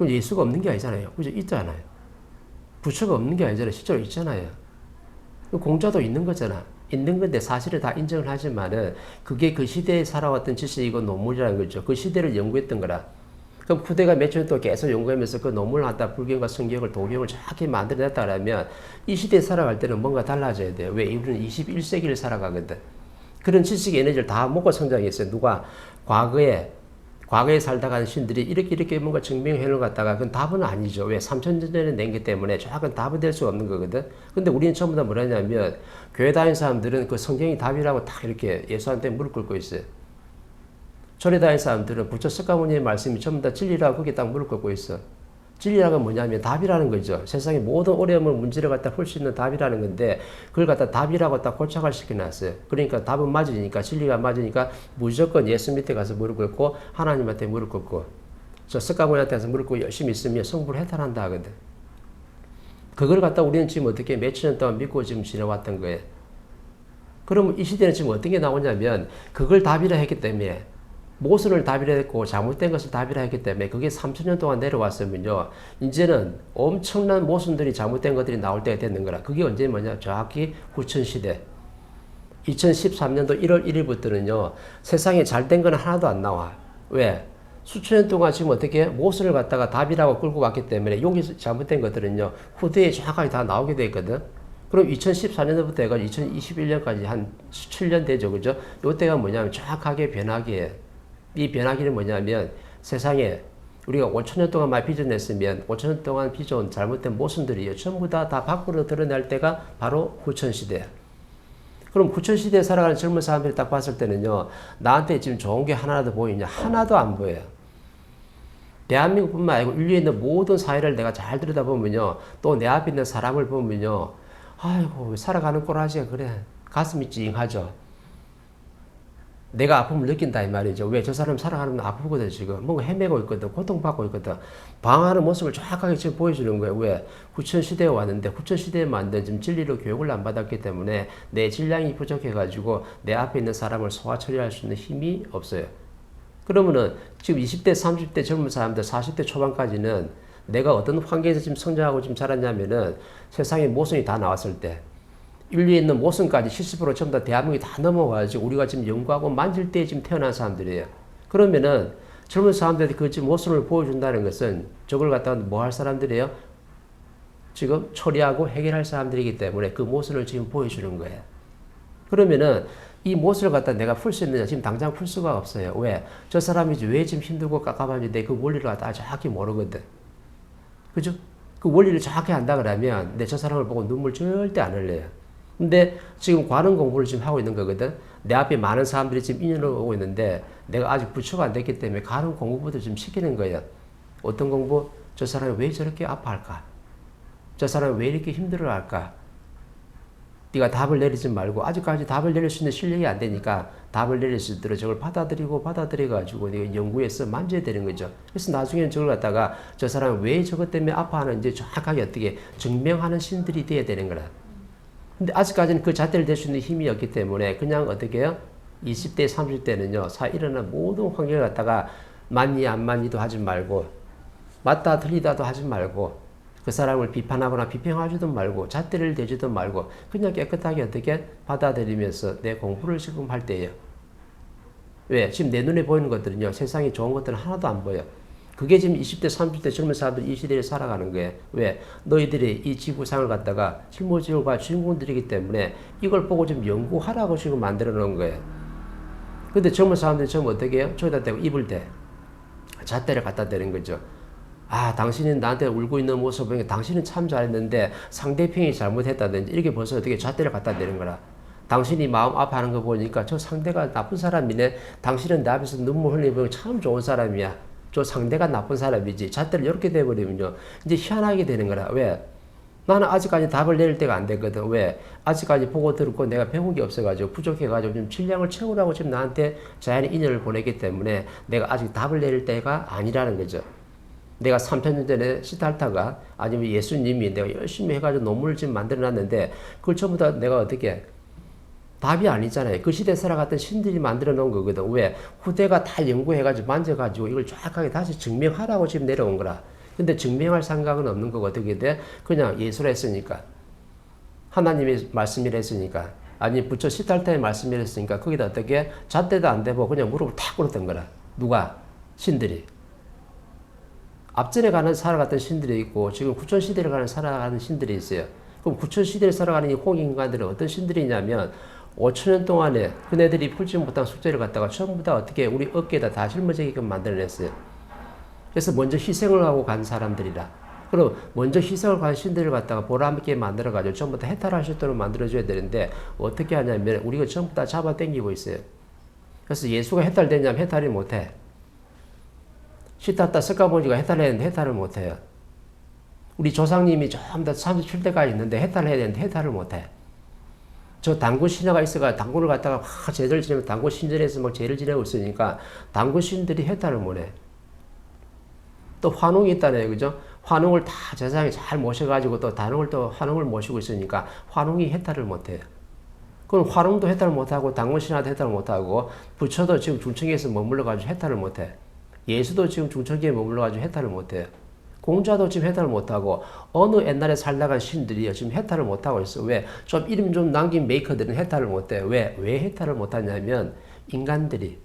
그럼 예수가 없는 게 아니잖아요. 그죠? 있잖아요. 부처가 없는 게 아니잖아요. 실제로 있잖아요. 공자도 있는 거잖아. 있는 건데 사실을 다 인정을 하지만은 그게 그 시대에 살아왔던 지식이고 논문이라는 거죠. 그 시대를 연구했던 거라. 그럼 후대가 몇년 동안 계속 연구하면서 그 논문을 갖다 불경과 성경을 도경을 정확히 만들어냈다라면 이 시대에 살아갈 때는 뭔가 달라져야 돼요. 왜? 우리는 21세기를 살아가거든. 그런 지식 에너지를 다 먹고 성장했어요. 누가 과거에 과거에 살다가 신들이 이렇게 이렇게 뭔가 증명해 놓은 갖다가 그건 답은 아니죠. 왜? 3천년 전에 낸 게 때문에 정확한 답은 될수 없는 거거든. 근데 우리는 전부 다 뭐라냐면 교회 다니는 사람들은 그 성경이 답이라고 딱 이렇게 예수한테 무릎 꿇고 있어요. 절에 다니는 사람들은 부처 석가모니의 말씀이 전부 다 진리라고 거기에 딱 무릎 꿇고 있어. 진리라가 뭐냐면 답이라는 거죠. 세상의 모든 어려움을 문제를 갖다 풀 수 있는 답이라는 건데 그걸 갖다 답이라고 딱 고착을 시켜놨어요. 그러니까 답은 맞으니까 진리가 맞으니까 무조건 예수 밑에 가서 무릎 꿇고 하나님한테 무릎 꿇고 저 석가모니한테 가서 무릎 꿇고 열심히 있으면 성불 해탈한다 하거든. 그걸 갖다 우리는 지금 어떻게 년 동안 믿고 지금 지내왔던 거예요. 그러면 이 시대는 지금 어떤 게 나오냐면 그걸 답이라 했기 때문에 모순을 답이라 했고 잘못된 것을 답이라 했기 때문에 그게 3천년 동안 내려왔으면요. 이제는 엄청난 모순들이 잘못된 것들이 나올 때가 됐는 거라. 그게 언제 뭐냐? 정확히 9천시대. 2013년도 1월 1일부터는요. 세상에 잘된 건 하나도 안 나와. 왜? 수천 년 동안 지금 어떻게 모순을 갖다가 답이라고 끌고 왔기 때문에 여기 잘못된 것들은요. 후대에 정확하게 다 나오게 돼 있거든. 그럼 2014년도부터 해가 2021년까지 한 17년 되죠. 그죠? 요때가 뭐냐면 정확하게 변하기에 이 변화기는 뭐냐면 세상에 우리가 5천 년 동안 많이 빚어냈으면 5천 년 동안 빚어온 잘못된 모순들이 전부 다, 다 밖으로 드러날 때가 바로 후천시대야. 그럼 후천시대에 살아가는 젊은 사람들이 딱 봤을 때는요, 나한테 지금 좋은 게 하나라도 보이냐? 하나도 안 보여요. 대한민국 뿐만 아니고 인류에 있는 모든 사회를 내가 잘 들여다보면요, 또 내 앞에 있는 사람을 보면요, 아이고, 살아가는 꼬라지가 그래. 가슴이 찡하죠. 내가 아픔을 느낀다 이 말이죠. 왜 저 사람 살아가는 아프거든 지금 뭔가 헤매고 있거든 고통받고 있거든 방황하는 모습을 정확하게 지금 보여주는 거예요. 왜 후천 시대에 왔는데 후천 시대에 만든 지금 진리로 교육을 안 받았기 때문에 내 질량이 부족해가지고 내 앞에 있는 사람을 소화 처리할 수 있는 힘이 없어요. 그러면은 지금 20대 30대 젊은 사람들 40대 초반까지는 내가 어떤 환경에서 지금 성장하고 지금 자랐냐면은 세상에 모순이 다 나왔을 때 인류에 있는 모순까지 70% 전부 다 대한민국이 다 넘어와가지고 우리가 지금 연구하고 만질 때 지금 태어난 사람들이에요. 그러면은 젊은 사람들이 그 지금 모순을 보여준다는 것은 저걸 갖다가 뭐 할 사람들이에요? 지금 처리하고 해결할 사람들이기 때문에 그 모순을 지금 보여주는 거예요. 그러면은 이 모순을 갖다 내가 풀 수 있느냐? 지금 당장 풀 수가 없어요. 왜? 저 사람이 왜 지금 힘들고 깝깝한지 그 원리를 갖다 정확히 모르거든. 그죠? 그 원리를 정확히 안다 그러면 내 저 사람을 보고 눈물 절대 안 흘려요. 근데 지금 관원 공부를 지금 하고 있는 거거든. 내 앞에 많은 사람들이 지금 인연을 오고 있는데 내가 아직 부처가 안 됐기 때문에 가는 공부부터 지금 시키는 거예요. 어떤 공부? 저 사람이 왜 저렇게 아파할까? 저 사람이 왜 이렇게 힘들어할까? 네가 답을 내리지 말고 아직까지 답을 내릴 수 있는 실력이 안 되니까 답을 내릴 수 있도록 저걸 받아들이고 받아들여 가지고 네가 연구해서 만져야 되는 거죠. 그래서 나중에는 저걸 갖다가 저 사람이 왜 저것 때문에 아파하는지 정확하게 어떻게 증명하는 신들이 돼야 되는 거라. 근데 아직까지는 그 잣대를 댈 수 있는 힘이 없기 때문에 그냥 어떻게 해요? 20대, 30대는요, 사 일어난 모든 환경을 갖다가 맞니, 안 맞니도 하지 말고, 맞다, 틀리다도 하지 말고, 그 사람을 비판하거나 비평하지도 말고, 잣대를 대지도 말고, 그냥 깨끗하게 어떻게 받아들이면서 내 공부를 지금 할 때예요. 왜? 지금 내 눈에 보이는 것들은요, 세상에 좋은 것들은 하나도 안 보여. 그게 지금 20대, 30대 젊은 사람들이 이 시대를 살아가는 거예요. 왜? 너희들이 이 지구상을 갖다가 실무지구가 주인공들이기 때문에 이걸 보고 좀 연구하라고 지금 만들어 놓은 거예요. 근데 젊은 사람들이 좀 어떻게 해요? 저기다 대고 입을 대. 잣대를 갖다 대는 거죠. 아, 당신이 나한테 울고 있는 모습 보니까 당신은 참 잘했는데 상대편이 잘못했다든지 이렇게 벌써 어떻게 잣대를 갖다 대는 거라. 당신이 마음 아파하는 거 보니까 저 상대가 나쁜 사람이네. 당신은 내 앞에서 눈물 흘리면 참 좋은 사람이야. 저 상대가 나쁜 사람이지. 잣대를 이렇게 돼버리면요. 이제 희한하게 되는 거라. 왜? 나는 아직까지 답을 내릴 때가 안 됐거든. 왜? 아직까지 보고 들었고 내가 배운 게 없어가지고 부족해가지고 좀 질량을 채우라고 지금 나한테 자연의 인연을 보냈기 때문에 내가 아직 답을 내릴 때가 아니라는 거죠. 내가 3천년 전에 시달타가 아니면 예수님이 내가 열심히 해가지고 논문을 지금 만들어 놨는데 그걸 전부 다 내가 어떻게 답이 아니잖아요. 그 시대에 살아갔던 신들이 만들어 놓은 거거든. 왜? 후대가 다 연구해가지고 만져가지고 이걸 정확하게 다시 증명하라고 지금 내려온 거라. 근데 증명할 생각은 없는 거고 어떻게 돼? 그냥 예수를 했으니까. 하나님의 말씀이라 했으니까. 아니 부처 시탈타의 말씀이라 했으니까 거기다 어떻게 잣대도 안 대고 그냥 무릎을 탁 꿇었던 거라. 누가? 신들이. 앞전에 가는 살아갔던 신들이 있고 지금 구천 시대를 가는 살아가는 신들이 있어요. 그럼 구천 시대를 살아가는 이 홍인간들은 어떤 신들이냐면 5천 년 동안에 그네들이 풀지 못한 숙제를 갖다가 전부 다 어떻게 우리 어깨에다 다 짊어지게끔 만들어냈어요. 그래서 먼저 희생을 하고 간 사람들이라. 그럼 먼저 희생을 간 신들을 갖다가 보람있게 만들어가지고 전부 다 있도록 만들어줘야 되는데 어떻게 하냐면 우리가 전부 다 잡아 당기고 있어요. 그래서 예수가 해탈되냐면 해탈이 못해. 시타타 스카보니가 해탈했는데 해탈을 못해요. 우리 조상님이 전부 다 37대까지 있는데 해탈해야 되는데 해탈을 못해. 저 당군 신화가 있어가 당군을 갖다가 막 제대를 지내면 당군 신전에서 막 제를 지내고 있으니까 당군 신들이 해탈을 못해. 또 환웅이 있다네요. 그죠? 환웅을 다 제사장이 잘 모셔가지고 또 단웅을 또 환웅을 모시고 있으니까 환웅이 해탈을 못해요. 그럼 환웅도 해탈을 못하고 당군 신화도 해탈을 못하고 부처도 지금 중청에서 머물러가지고 해탈을 못해. 예수도 지금 중천기에 머물러가지고 해탈을 못해요. 공자도 지금 해탈을 못하고 어느 옛날에 살다간 신들이 지금 해탈을 못하고 있어. 왜? 좀 이름 좀 남긴 메이커들은 해탈을 못해요. 왜? 왜 해탈을 못하냐면 인간들이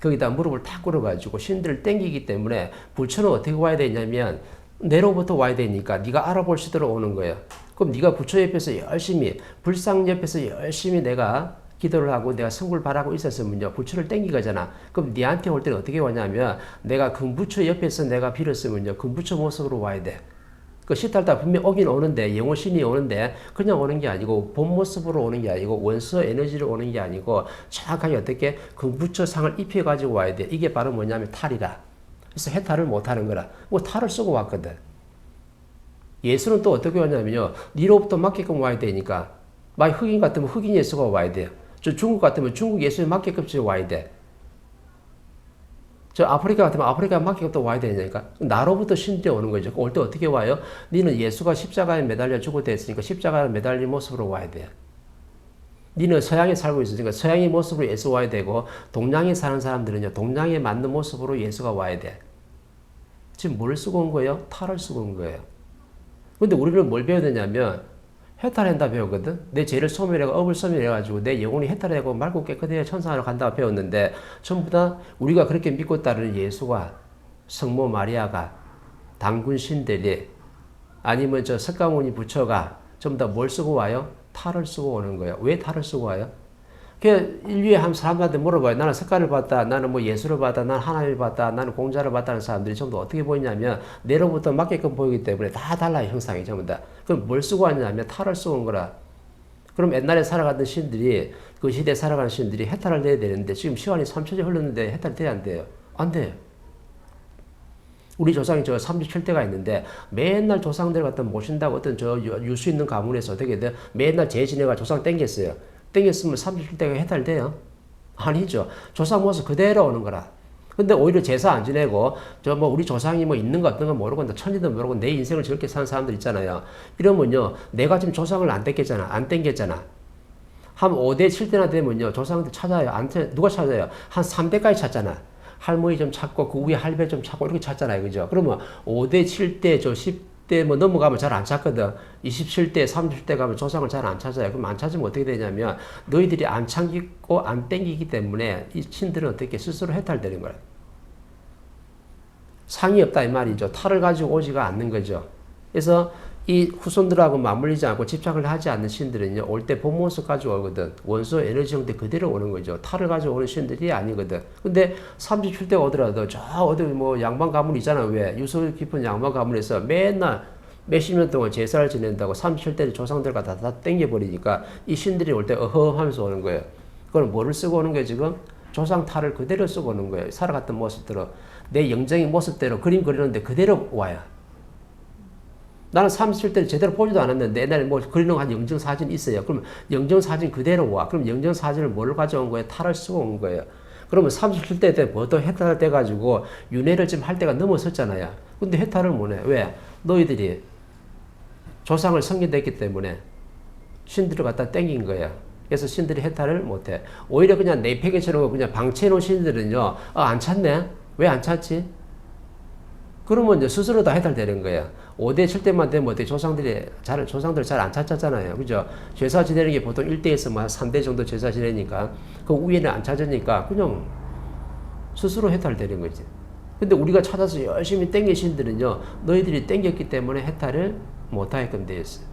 거기다 무릎을 탁 꿇어가지고 신들을 땡기기 때문에 부처는 어떻게 와야 되냐면 내로부터 와야 되니까 네가 알아볼 수 있도록 오는 거예요. 그럼 네가 부처 옆에서 열심히 불상 옆에서 열심히 내가 기도를 하고 내가 성불 바라고 있었으면요 부처를 땡긴 거잖아. 그럼 네한테 올 때는 어떻게 오냐면 내가 금부처 옆에서 내가 빌었으면요 금부처 모습으로 와야 돼. 그 시탈다 분명 오긴 오는데 영호신이 오는데 그냥 오는 게 아니고 본 모습으로 오는 게 아니고 원서 에너지로 오는 게 아니고 정확하게 어떻게 금부처 상을 입혀 가지고 와야 돼. 이게 바로 뭐냐면 탈이라. 그래서 해탈을 못 하는 거라. 뭐 탈을 쓰고 왔거든. 예수는 또 어떻게 왔냐면요. 니로부터 맞게끔 와야 되니까. 막 흑인 같으면 흑인 예수가 와야 돼요. 저 중국 같으면 중국 예수에 맞게끔 와야 돼. 저 아프리카 같으면 아프리카 맞게끔 또 와야 되니까 나로부터 신들이 오는 거죠. 올 때 어떻게 와요? 니는 예수가 십자가에 매달려 죽어댔으니까 십자가에 매달린 모습으로 와야 돼. 니는 서양에 살고 있으니까 서양의 모습으로 예수 와야 되고 동양에 사는 사람들은요 동양에 맞는 모습으로 예수가 와야 돼. 지금 뭘 쓰고 온 거예요? 탈을 쓰고 온 거예요. 근데 우리는 뭘 배워야 되냐면 해탈한다 배우거든. 내 죄를 소멸하고 업을 소멸해가지고 내 영혼이 해탈하고 맑고 깨끗해야 천상으로 간다고 배웠는데 전부 다 우리가 그렇게 믿고 따르는 예수가 성모 마리아가 당군 신들이 아니면 저 석가모니 부처가 전부 다 뭘 쓰고 와요? 탈을 쓰고 오는 거예요. 왜 탈을 쓰고 와요? 그 인류의 한 사람들한테 물어봐요. 나는 색깔을 봤다. 나는 뭐 예수를 봤다. 나는 하나님을 봤다. 나는 공자를 봤다는 사람들이 전부 어떻게 보이냐면 내로부터 맞게끔 보이기 때문에 다 달라요. 형상이 전부 다. 그럼 뭘 쓰고 왔냐면 탈을 쓰고 온 거라. 그럼 옛날에 살아가던 신들이 그 시대에 살아가는 신들이 해탈을 내야 되는데 지금 시간이 3천년 흘렀는데 해탈 돼야 안 돼요? 안 돼요. 우리 조상이 저 37대가 있는데 맨날 조상들 갖다 모신다고 어떤 저 유수 있는 가문에서 어떻게 돼? 맨날 재지내가 조상 땡겼어요. 땡겼으면 37대가 해탈돼요? 아니죠. 조상 모습 그대로 오는 거라. 근데 오히려 제사 안 지내고 저 뭐 우리 조상이 뭐 있는 거 없는 거 모르고 천지도 모르고 내 인생을 저렇게 사는 사람들 있잖아요. 이러면요. 내가 지금 조상을 안 땡겼잖아. 안 땡겼잖아. 한 5대 7대나 되면요. 조상들 찾아요. 안 누가 찾아요? 한 3대까지 찾잖아. 할머니 좀 찾고 그 위에 할배 좀 찾고 이렇게 찾잖아요. 그죠? 그러면 5대 7대 저 10 대뭐 넘어가면 잘 안 찾거든. 27대 30대 가면 조상을 잘 안 찾아요. 그럼 안 찾으면 어떻게 되냐면 너희들이 안 참기고 안 땡기기 때문에 이 신들은 어떻게 스스로 해탈되는 거야. 상이 없다 이 말이죠. 탈을 가지고 오지가 않는 거죠. 그래서 이 후손들하고 맞물리지 않고 집착을 하지 않는 신들은요, 올 때 본 모습 가지고 오거든. 원소 에너지 형태 그대로 오는 거죠. 탈을 가지고 오는 신들이 아니거든. 근데 37대 오더라도 저 어디 뭐 양반 가문 있잖아. 왜? 유서 깊은 양반 가문에서 맨날 몇십 년 동안 제사를 지낸다고 37대 조상들과 다, 다 땡겨버리니까 이 신들이 올 때 어허 하면서 오는 거예요. 그럼 뭐를 쓰고 오는 거예요, 지금? 조상 탈을 그대로 쓰고 오는 거예요. 살아갔던 모습대로. 내 영적인 모습대로 그림 그리는데 그대로 와요. 나는 37대를 제대로 보지도 않았는데 옛날에 뭐 그리는 한 영정 사진이 있어요. 그럼 영정 사진 그대로 와. 그럼 영정 사진을 뭘 가져온 거예요? 탈을 쓰고 온 거예요. 그러면 37대 때 뭐도 해탈 돼 가지고 윤회를 지금 할 때가 넘어섰잖아요. 근데 해탈을 못 해. 왜? 너희들이 조상을 성립됐기 때문에 신들을 갖다 땡긴 거야. 그래서 신들이 해탈을 못 해. 오히려 그냥 내팽개처럼 그냥 방치해 놓은 신들은요. 아, 안 찾네? 왜 안 찾지? 그러면 이제 스스로 다 해탈되는 거야. 5대 7대만 되면 어때 조상들이 잘 조상들 잘 안 찾았잖아요. 그죠? 제사 지내는 게 보통 1대에서 뭐 3대 정도 제사 지내니까 그 위에는 안 찾으니까 그냥 스스로 해탈되는 거지. 근데 우리가 찾아서 열심히 땡기신 분들은요, 너희들이 땡겼기 때문에 해탈을 못하게끔 되어 있어요.